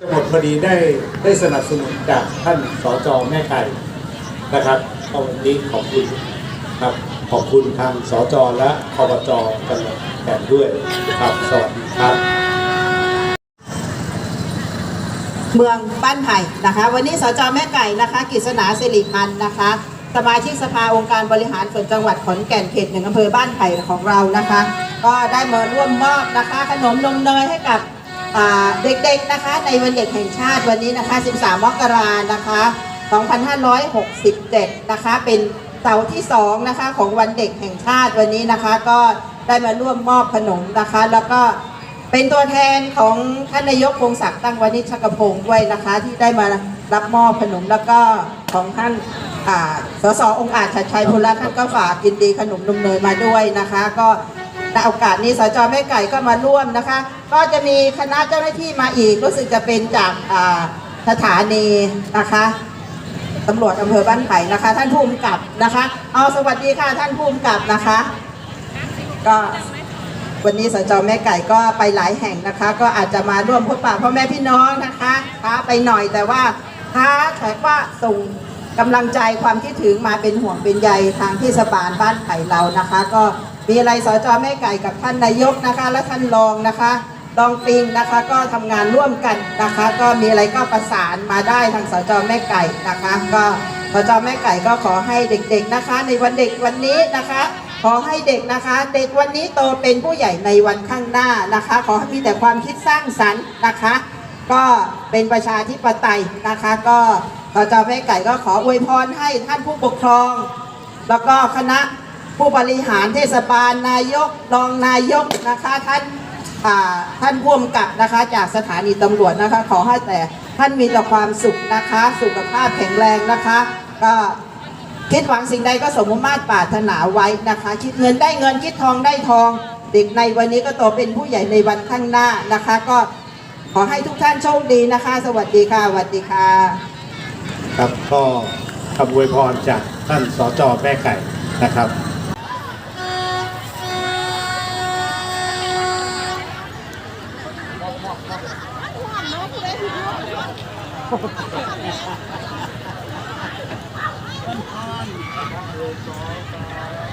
จะหมดพอดีได้ได้สนับสนุนจากท่านสจแม่ไก่นะครับก็วันนี้ขอบคุณครับขอบคุณทางสจและอบจกันแทนด้วยครับสวัสดีครับ เมืองบ้านไผ่นะคะ วันนี้สจแม่ไก่นะคะกฤษณาสิริพันธ์นะคะ สมาชิกสภาองค์การบริหารส่วนจังหวัดขอนแก่นเขตหนึ่งอำเภอบ้านไผ่ของเรานะคะ ก็ได้มาร่วมมอบนะคะ ขนมนมเนยให้กับ เด็กๆนะคะในวันเด็กแห่งชาติวันนี้นะคะ 13 มกรานะคะ 2567 นะคะ เป็นเสาร์ที่2นะคะของวันเด็กแห่งชาติวันนี้นะคะ ก็ได้มาร่วมมอบขนมนะคะ แล้วก็เป็นตัวแทนของท่านนายกพงศักดิ์ตั้งวานิชชักพงศ์ด้วยนะคะ ที่ได้มารับมอบขนมแล้วก็ของท่านอ่าสสองค์อาจชัดชัยพุระท่านก็ฝากยินดีขนมนมเนยมาด้วยนะคะ ก็ ในโอกาสนี้สจแม่ไก่ก็มาร่วมนะคะ ก็จะมีคณะเจ้าหน้าที่มาอีกรู้สึกจะเป็นจากสถานีนะคะตำรวจอำเภอบ้านไผ่นะคะ ท่านผู้กำกับนะคะเอาสวัสดีค่ะท่านผู้กำกับนะคะ ก็วันนี้สจแม่ไก่ก็ไปหลายแห่งนะคะ ก็อาจจะมาร่วมพบปะพ่อแม่พี่น้องนะคะช้าไปหน่อยแต่ว่าท้าแขกว่าส่งกำลังใจความคิดถึงมาเป็นห่วงเป็นใยทางเทศบาลบ้านไผ่เรานะคะ ก็ มีอะไรสจแม่ไก่กับท่านนายกนะคะ และท่านรองนะคะรองปิงนะคะก็ทำงานร่วมกันนะคะ ก็มีอะไรก็ประสานมาได้ทางสจแม่ไก่นะคะ ก็สจแม่ไก่ก็ขอให้เด็กๆนะคะ ในวันเด็กวันนี้นะคะ ขอให้เด็กนะคะ เด็กวันนี้โตเป็นผู้ใหญ่ในวันข้างหน้านะคะ ขอให้มีแต่ความคิดสร้างสรรค์นะคะ ก็เป็นประชาธิปไตยนะคะ ก็สจแม่ไก่ก็ขออวยพรให้ท่านผู้ปกครอง แล้วก็คณะ ผู้บริหารเทศบาลนายกรองนายกนะคะท่านท่านผู้กำกับนะคะจากสถานีตำรวจนะคะ ขอให้แต่ท่านมีแต่ความสุขนะคะ สุขภาพแข็งแรงนะคะ ก็คิดหวังสิ่งใดก็สมมมาตรปรารถนาไว้นะคะ คิดเงินได้เงินคิดทองได้ทอง เด็กในวันนี้ก็โตเป็นผู้ใหญ่ในวันข้างหน้านะคะ ก็ขอให้ทุกท่านโชคดีนะคะ สวัสดีค่ะสวัสดีค่ะ ครับก็คำอวยพรจากท่านสจแม่ไก่นะครับ เ